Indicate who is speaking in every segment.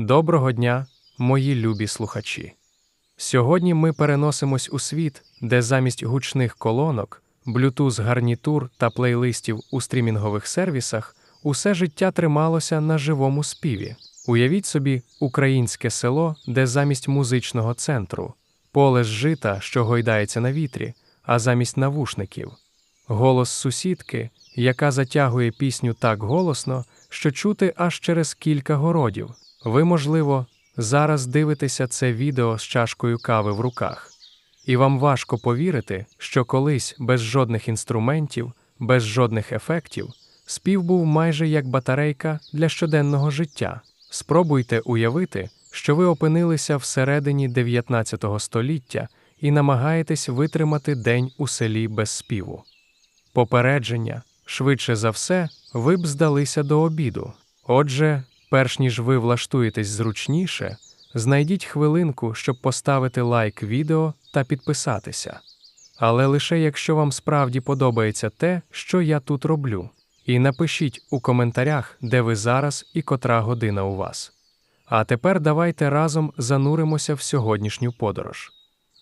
Speaker 1: Доброго дня, мої любі слухачі. Сьогодні ми переносимось у світ, де замість гучних колонок, блютуз гарнітур та плейлистів у стрімінгових сервісах усе життя трималося на живому співі. Уявіть собі українське село, де замість музичного центру, поле з жита, що гойдається на вітрі, а замість навушників, голос сусідки, яка затягує пісню так голосно, що чути аж через кілька городів. Ви, можливо, зараз дивитеся це відео з чашкою кави в руках, і вам важко повірити, що колись без жодних інструментів, без жодних ефектів, спів був майже як батарейка для щоденного життя. Спробуйте уявити, що ви опинилися всередині 19 століття і намагаєтесь витримати день у селі без співу. Попередження, швидше за все, ви б здалися до обіду. Отже, перш ніж ви влаштуєтесь зручніше, знайдіть хвилинку, щоб поставити лайк відео та підписатися. Але лише якщо вам справді подобається те, що я тут роблю. І напишіть у коментарях, де ви зараз і котра година у вас. А тепер давайте разом зануримося в сьогоднішню подорож.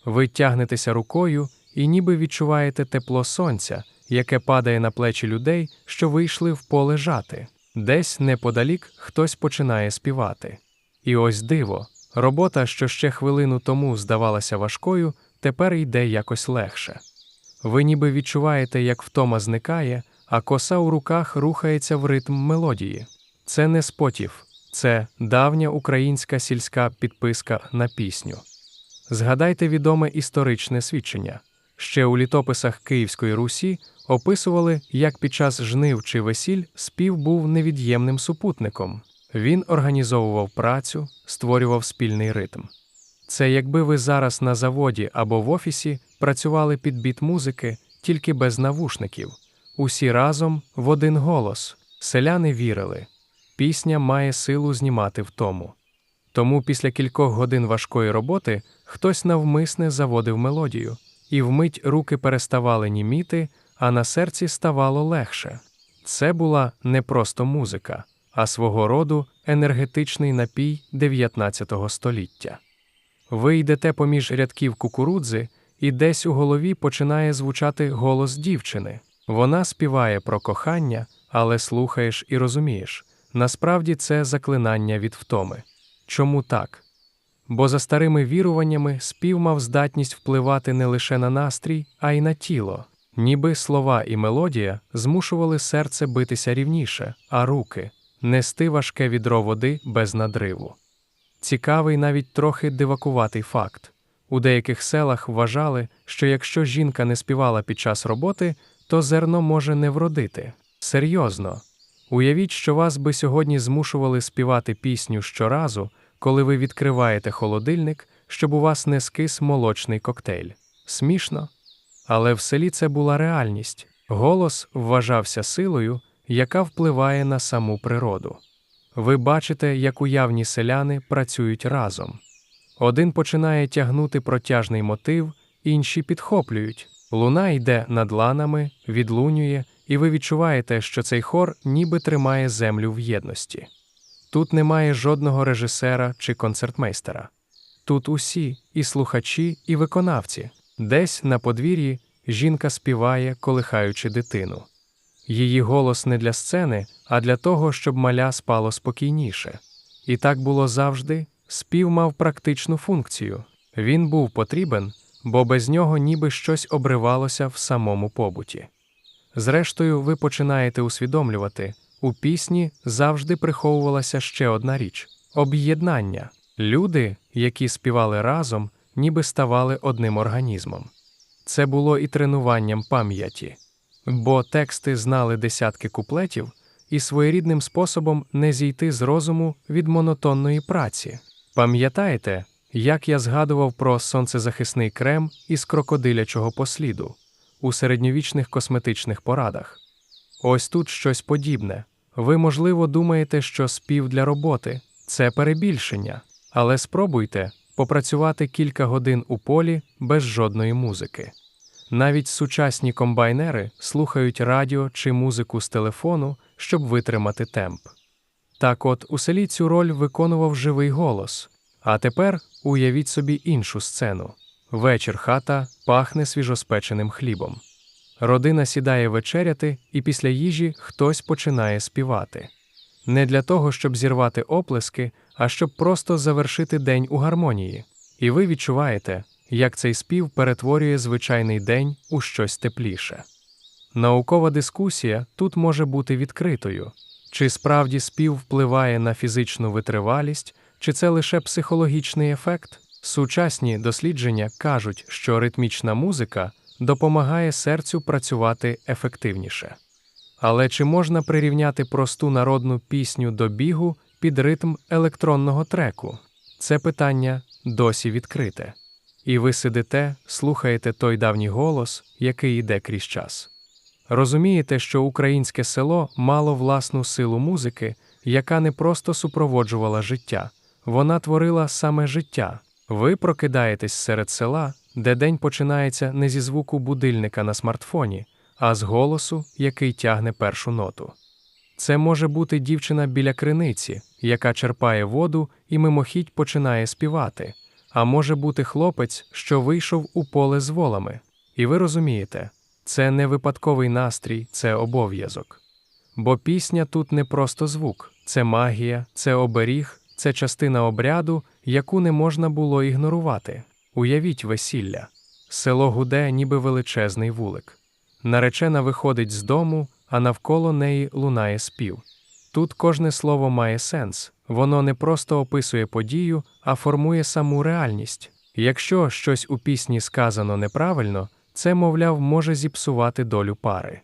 Speaker 1: Ви тягнетеся рукою і ніби відчуваєте тепло сонця, яке падає на плечі людей, що вийшли в поле жати. Десь неподалік хтось починає співати. І ось диво, робота, що ще хвилину тому здавалася важкою, тепер йде якось легше. Ви ніби відчуваєте, як втома зникає, а коса у руках рухається в ритм мелодії. Це не спотів, це давня українська сільська підписка на пісню. Згадайте відоме історичне свідчення. Ще у літописах Київської Русі описували, як під час жнив чи весіль спів був невід'ємним супутником. Він організовував працю, створював спільний ритм. Це якби ви зараз на заводі або в офісі працювали під біт музики, тільки без навушників. Усі разом в один голос. Селяни вірили. Пісня має силу знімати втому. Тому після кількох годин важкої роботи хтось навмисне заводив мелодію, і вмить руки переставали німіти, а на серці ставало легше. Це була не просто музика, а свого роду енергетичний напій 19 століття. Ви йдете поміж рядків кукурудзи, і десь у голові починає звучати голос дівчини. Вона співає про кохання, але слухаєш і розумієш. Насправді це заклинання від втоми. Чому так? Бо за старими віруваннями спів мав здатність впливати не лише на настрій, а й на тіло. Ніби слова і мелодія змушували серце битися рівніше, а руки нести важке відро води без надриву. Цікавий навіть трохи дивакуватий факт. У деяких селах вважали, що якщо жінка не співала під час роботи, то зерно може не вродити. Серйозно. Уявіть, що вас би сьогодні змушували співати пісню щоразу, коли ви відкриваєте холодильник, щоб у вас не скис молочний коктейль. Смішно. Але в селі це була реальність. Голос вважався силою, яка впливає на саму природу. Ви бачите, як уявні селяни працюють разом. Один починає тягнути протяжний мотив, інші підхоплюють. Луна йде над ланами, відлунює, і ви відчуваєте, що цей хор ніби тримає землю в єдності. Тут немає жодного режисера чи концертмейстера. Тут усі і слухачі, і виконавці. Десь на подвір'ї жінка співає, колихаючи дитину. Її голос не для сцени, а для того, щоб маля спало спокійніше. І так було завжди. Спів мав практичну функцію. Він був потрібен, бо без нього ніби щось обривалося в самому побуті. Зрештою, ви починаєте усвідомлювати, у пісні завжди приховувалася ще одна річ об'єднання. Люди, які співали разом, ніби ставали одним організмом. Це було і тренуванням пам'яті, бо тексти знали десятки куплетів і своєрідним способом не зійти з розуму від монотонної праці. Пам'ятаєте, як я згадував про сонцезахисний крем із крокодилячого посліду у середньовічних косметичних порадах? Ось тут щось подібне. Ви, можливо, думаєте, що спів для роботи це перебільшення, але спробуйте попрацювати кілька годин у полі без жодної музики. Навіть сучасні комбайнери слухають радіо чи музику з телефону, щоб витримати темп. Так от у селі цю роль виконував живий голос. А тепер уявіть собі іншу сцену. Вечір хата пахне свіжоспеченим хлібом. Родина сідає вечеряти, і після їжі хтось починає співати. Не для того, щоб зірвати оплески, а щоб просто завершити день у гармонії. І ви відчуваєте, як цей спів перетворює звичайний день у щось тепліше. Наукова дискусія тут може бути відкритою чи справді спів впливає на фізичну витривалість, чи це лише психологічний ефект. Сучасні дослідження кажуть, що ритмічна музика допомагає серцю працювати ефективніше. Але чи можна прирівняти просту народну пісню до бігу під ритм електронного треку? Це питання досі відкрите. І ви сидите, слухаєте той давній голос, який йде крізь час. Розумієте, що українське село мало власну силу музики, яка не просто супроводжувала життя, вона творила саме життя. Ви прокидаєтесь серед села, де день починається не зі звуку будильника на смартфоні, а з голосу, який тягне першу ноту. Це може бути дівчина біля криниці, яка черпає воду і мимохідь починає співати, а може бути хлопець, що вийшов у поле з волами. І ви розумієте, це не випадковий настрій, це обов'язок. Бо пісня тут не просто звук, це магія, це оберіг, це частина обряду, яку не можна було ігнорувати. Уявіть весілля. Село гуде, ніби величезний вулик. Наречена виходить з дому, а навколо неї лунає спів. Тут кожне слово має сенс, воно не просто описує подію, а формує саму реальність. Якщо щось у пісні сказано неправильно, це, мовляв, може зіпсувати долю пари.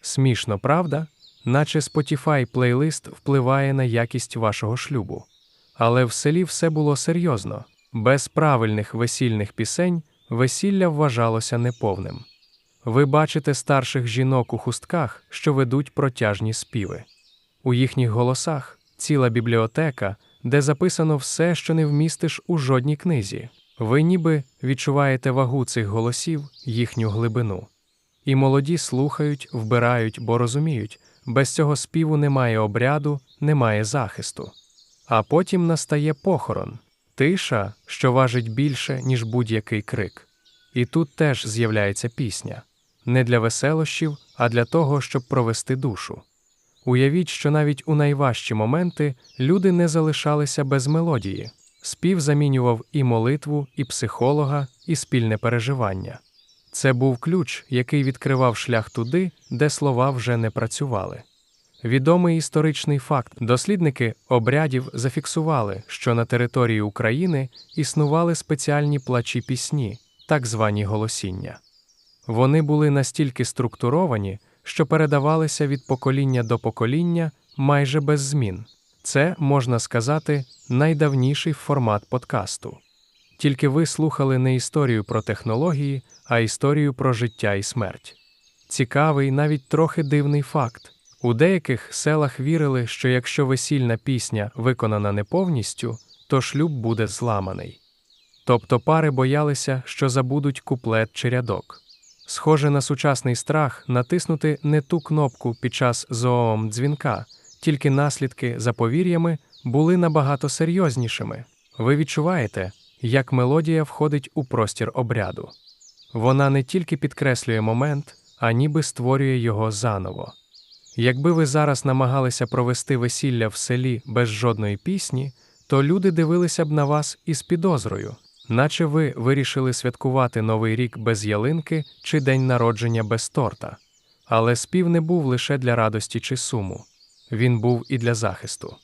Speaker 1: Смішно, правда? Наче Spotify плейлист впливає на якість вашого шлюбу. Але в селі все було серйозно без правильних весільних пісень весілля вважалося неповним. Ви бачите старших жінок у хустках, що ведуть протяжні співи. У їхніх голосах ціла бібліотека, де записано все, що не вмістиш у жодній книзі. Ви ніби відчуваєте вагу цих голосів, їхню глибину. І молоді слухають, вбирають, бо розуміють, без цього співу немає обряду, немає захисту. А потім настає похорон, тиша, що важить більше, ніж будь-який крик. І тут теж з'являється пісня не для веселощів, а для того, щоб провести душу. Уявіть, що навіть у найважчі моменти люди не залишалися без мелодії. Спів замінював і молитву, і психолога, і спільне переживання. Це був ключ, який відкривав шлях туди, де слова вже не працювали. Відомий історичний факт дослідники обрядів зафіксували, що на території України існували спеціальні плачі пісні, так звані голосіння. Вони були настільки структуровані, що передавалися від покоління до покоління майже без змін. Це, можна сказати, найдавніший формат подкасту. Тільки ви слухали не історію про технології, а історію про життя і смерть. Цікавий, навіть трохи дивний факт. У деяких селах вірили, що якщо весільна пісня виконана не повністю, то шлюб буде зламаний. Тобто пари боялися, що забудуть куплет чи рядок. Схоже на сучасний страх натиснути не ту кнопку під час зоом дзвінка, тільки наслідки за повір'ями були набагато серйознішими. Ви відчуваєте, як мелодія входить у простір обряду. Вона не тільки підкреслює момент, а ніби створює його заново. Якби ви зараз намагалися провести весілля в селі без жодної пісні, то люди дивилися б на вас із підозрою, наче ви вирішили святкувати Новий рік без ялинки чи день народження без торта. Але спів не був лише для радості чи суму, він був і для захисту.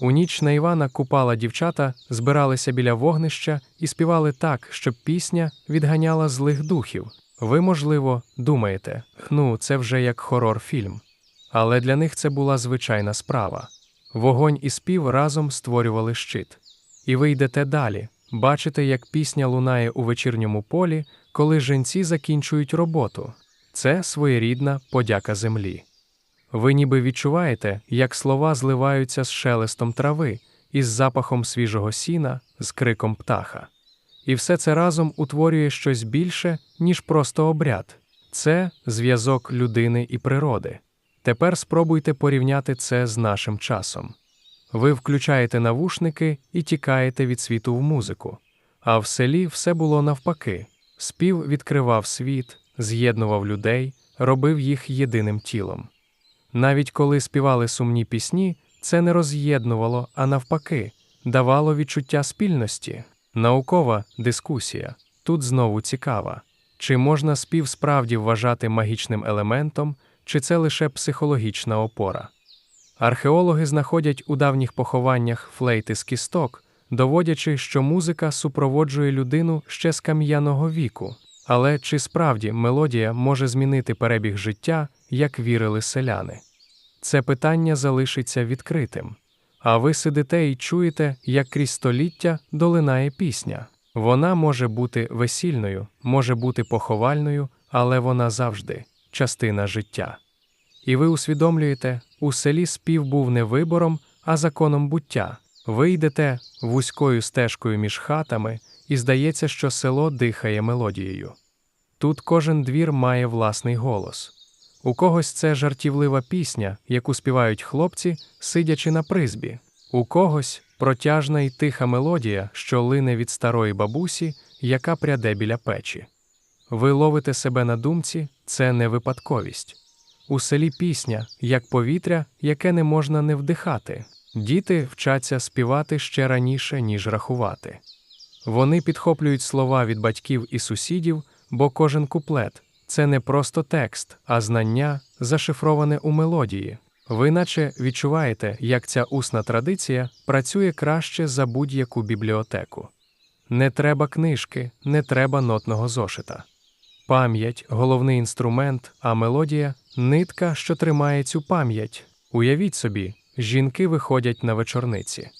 Speaker 1: У ніч на Івана купала дівчата, збиралися біля вогнища і співали так, щоб пісня відганяла злих духів. Ви, можливо, думаєте, ну, це вже як хорор фільм. Але для них це була звичайна справа. Вогонь і спів разом створювали щит. І ви йдете далі, бачите, як пісня лунає у вечірньому полі, коли жінці закінчують роботу. Це своєрідна подяка землі. Ви ніби відчуваєте, як слова зливаються з шелестом трави, із запахом свіжого сіна, з криком птаха. І все це разом утворює щось більше, ніж просто обряд це зв'язок людини і природи. Тепер спробуйте порівняти це з нашим часом. Ви включаєте навушники і тікаєте від світу в музику. А в селі все було навпаки. Спів відкривав світ, з'єднував людей, робив їх єдиним тілом. Навіть коли співали сумні пісні, це не роз'єднувало, а навпаки, давало відчуття спільності. Наукова дискусія тут знову цікава. Чи можна спів справді вважати магічним елементом, чи це лише психологічна опора? Археологи знаходять у давніх похованнях флейти з кісток, доводячи, що музика супроводжує людину ще з кам'яного віку. Але чи справді мелодія може змінити перебіг життя, як вірили селяни? Це питання залишиться відкритим. А ви сидите і чуєте, як крізь століття долинає пісня. Вона може бути весільною, може бути поховальною, але вона завжди частина життя. І ви усвідомлюєте, у селі спів був не вибором, а законом буття. Ви йдете вузькою стежкою між хатами, і здається, що село дихає мелодією. Тут кожен двір має власний голос. У когось це жартівлива пісня, яку співають хлопці, сидячи на призбі, у когось протяжна і тиха мелодія, що лине від старої бабусі, яка пряде біля печі. Ви ловите себе на думці, це не випадковість. У селі пісня, як повітря, яке не можна не вдихати. Діти вчаться співати ще раніше, ніж рахувати. Вони підхоплюють слова від батьків і сусідів, бо кожен куплет це не просто текст, а знання, зашифроване у мелодії. Ви наче відчуваєте, як ця усна традиція працює краще за будь-яку бібліотеку. Не треба книжки, не треба нотного зошита. Пам'ять головний інструмент, а мелодія нитка, що тримає цю пам'ять. Уявіть собі, жінки виходять на вечорниці.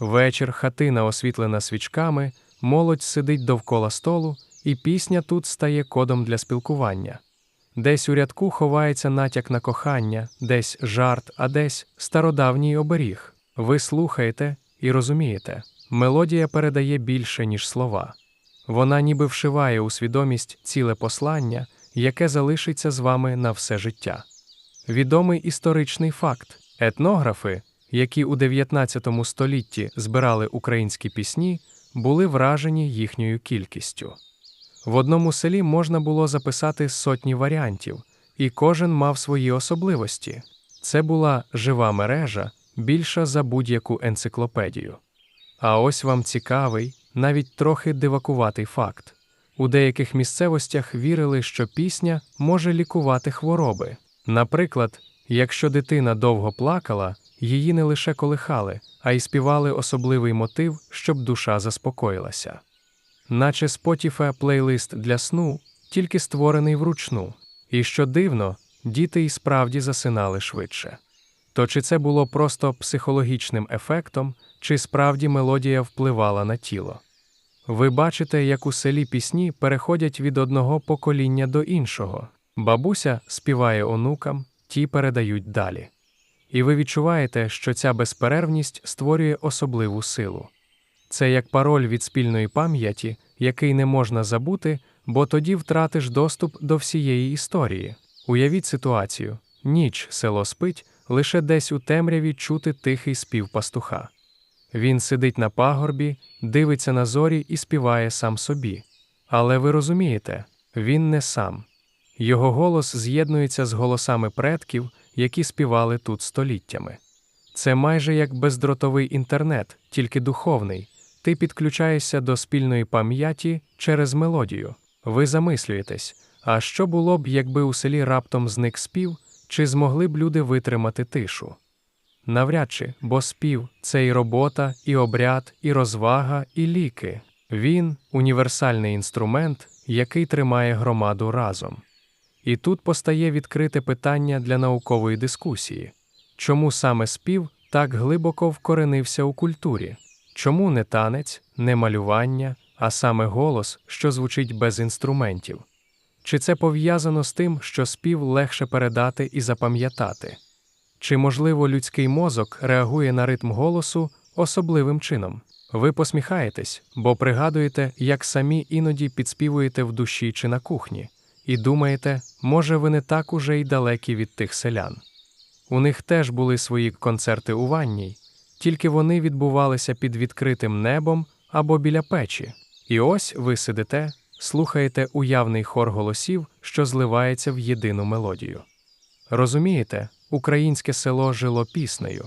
Speaker 1: Вечір, хатина освітлена свічками, молодь сидить довкола столу, і пісня тут стає кодом для спілкування. Десь у рядку ховається натяк на кохання, десь жарт, а десь стародавній оберіг. Ви слухаєте і розумієте, мелодія передає більше, ніж слова. Вона ніби вшиває у свідомість ціле послання, яке залишиться з вами на все життя. Відомий історичний факт: етнографи, які у 19 столітті збирали українські пісні, були вражені їхньою кількістю. В одному селі можна було записати сотні варіантів, і кожен мав свої особливості. Це була жива мережа, більша за будь-яку енциклопедію. А ось вам цікавий, навіть трохи дивакуватий факт. У деяких місцевостях вірили, що пісня може лікувати хвороби. Наприклад, якщо дитина довго плакала, її не лише колихали, а й співали особливий мотив, щоб душа заспокоїлася. Наче Spotify плейлист для сну, тільки створений вручну, і що дивно, діти і справді засинали швидше. То чи це було просто психологічним ефектом, чи справді мелодія впливала на тіло? Ви бачите, як у селі пісні переходять від одного покоління до іншого. Бабуся співає онукам, ті передають далі. І ви відчуваєте, що ця безперервність створює особливу силу. Це як пароль від спільної пам'яті, який не можна забути, бо тоді втратиш доступ до всієї історії. Уявіть ситуацію: ніч село спить, лише десь у темряві чути тихий спів пастуха. Він сидить на пагорбі, дивиться на зорі і співає сам собі. Але ви розумієте, він не сам. Його голос з'єднується з голосами предків, які співали тут століттями. Це майже як бездротовий інтернет, тільки духовний. Ти підключаєшся до спільної пам'яті через мелодію. Ви замислюєтесь, а що було б, якби у селі раптом зник спів, чи змогли б люди витримати тишу? Навряд чи, бо спів це і робота, і обряд, і розвага, і ліки. Він універсальний інструмент, який тримає громаду разом. І тут постає відкрите питання для наукової дискусії чому саме спів так глибоко вкоренився у культурі? Чому не танець, не малювання, а саме голос, що звучить без інструментів? Чи це пов'язано з тим, що спів легше передати і запам'ятати? Чи, можливо, людський мозок реагує на ритм голосу особливим чином? Ви посміхаєтесь, бо пригадуєте, як самі іноді підспівуєте в душі чи на кухні, і думаєте, може, ви не так уже й далекі від тих селян. У них теж були свої концерти у ванній, тільки вони відбувалися під відкритим небом або біля печі. І ось ви сидите, слухаєте уявний хор голосів, що зливається в єдину мелодію. Розумієте, українське село жило піснею.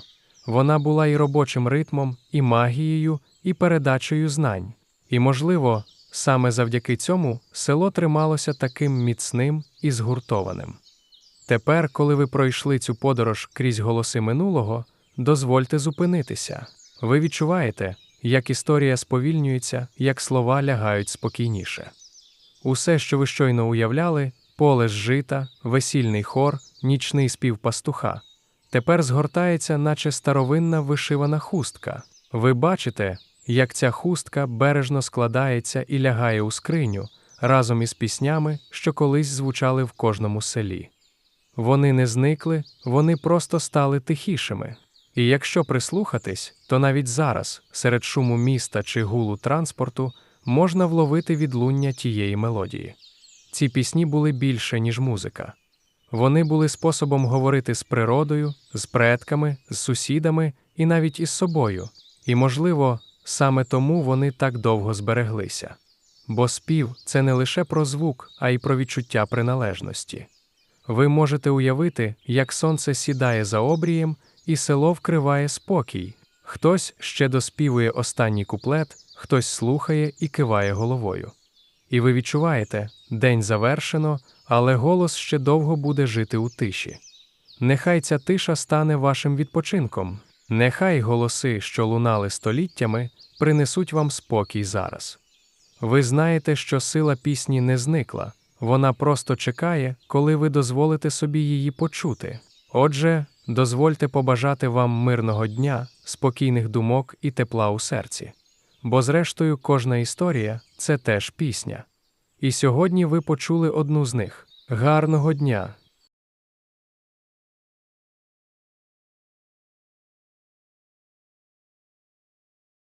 Speaker 1: Вона була і робочим ритмом, і магією, і передачею знань. І, можливо, саме завдяки цьому село трималося таким міцним і згуртованим. Тепер, коли ви пройшли цю подорож крізь голоси минулого, дозвольте зупинитися. Ви відчуваєте, як історія сповільнюється, як слова лягають спокійніше. Усе, що ви щойно уявляли, поле з жита, весільний хор, нічний спів пастуха, тепер згортається, наче старовинна вишивана хустка. Ви бачите, як ця хустка бережно складається і лягає у скриню разом із піснями, що колись звучали в кожному селі. Вони не зникли, вони просто стали тихішими. І якщо прислухатись, то навіть зараз, серед шуму міста чи гулу транспорту, можна вловити відлуння тієї мелодії. Ці пісні були більше, ніж музика. Вони були способом говорити з природою, з предками, з сусідами і навіть із собою. І, можливо, саме тому вони так довго збереглися. Бо спів це не лише про звук, а й про відчуття приналежності. Ви можете уявити, як сонце сідає за обрієм, і село вкриває спокій. Хтось ще доспівує останній куплет, хтось слухає і киває головою. І ви відчуваєте, день завершено, але голос ще довго буде жити у тиші. Нехай ця тиша стане вашим відпочинком, нехай голоси, що лунали століттями, принесуть вам спокій зараз. Ви знаєте, що сила пісні не зникла, вона просто чекає, коли ви дозволите собі її почути. Отже, дозвольте побажати вам мирного дня, спокійних думок і тепла у серці. Бо, зрештою, кожна історія це теж пісня. І сьогодні ви почули одну з них. Гарного дня!